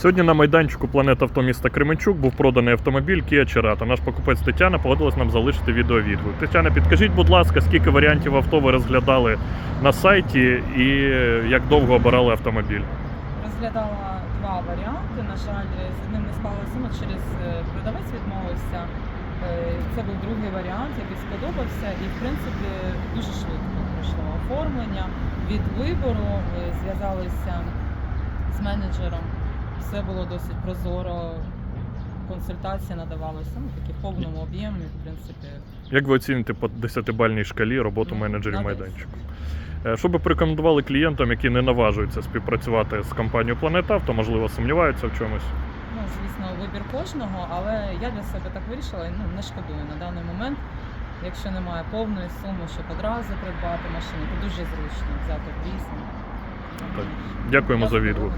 Сьогодні на майданчику Планета авто міста Кременчук був проданий автомобіль Kia Cerato. Наш покупець Тетяна погодилась нам залишити відеовідгук. Тетяна, підкажіть, будь ласка, скільки варіантів авто ви розглядали на сайті і як довго обирали автомобіль? Розглядала два варіанти. На жаль, з одним не склалося через е, продавець відмовився. Е, Це був другий варіант, який сподобався, і в принципі дуже швидко пройшло оформлення. Від вибору е, зв'язалися з менеджером. Все було досить прозоро. Консультація надавалася ну, такі в повному об'ємі, в принципі. Як ви оціните по 10-бальній шкалі роботу Ну, менеджерів майданчику? Е, Що би порекомендували клієнтам, які не наважуються співпрацювати з компанією Планета Авто, можливо, сумніваються в чомусь? Ну, звісно, вибір кожного, але я для себе так вирішила і ну, не шкодую на даний момент. Якщо немає повної суми, щоб одразу придбати машину, то дуже зручно взяти в. Так. Дякуємо Я за відгук.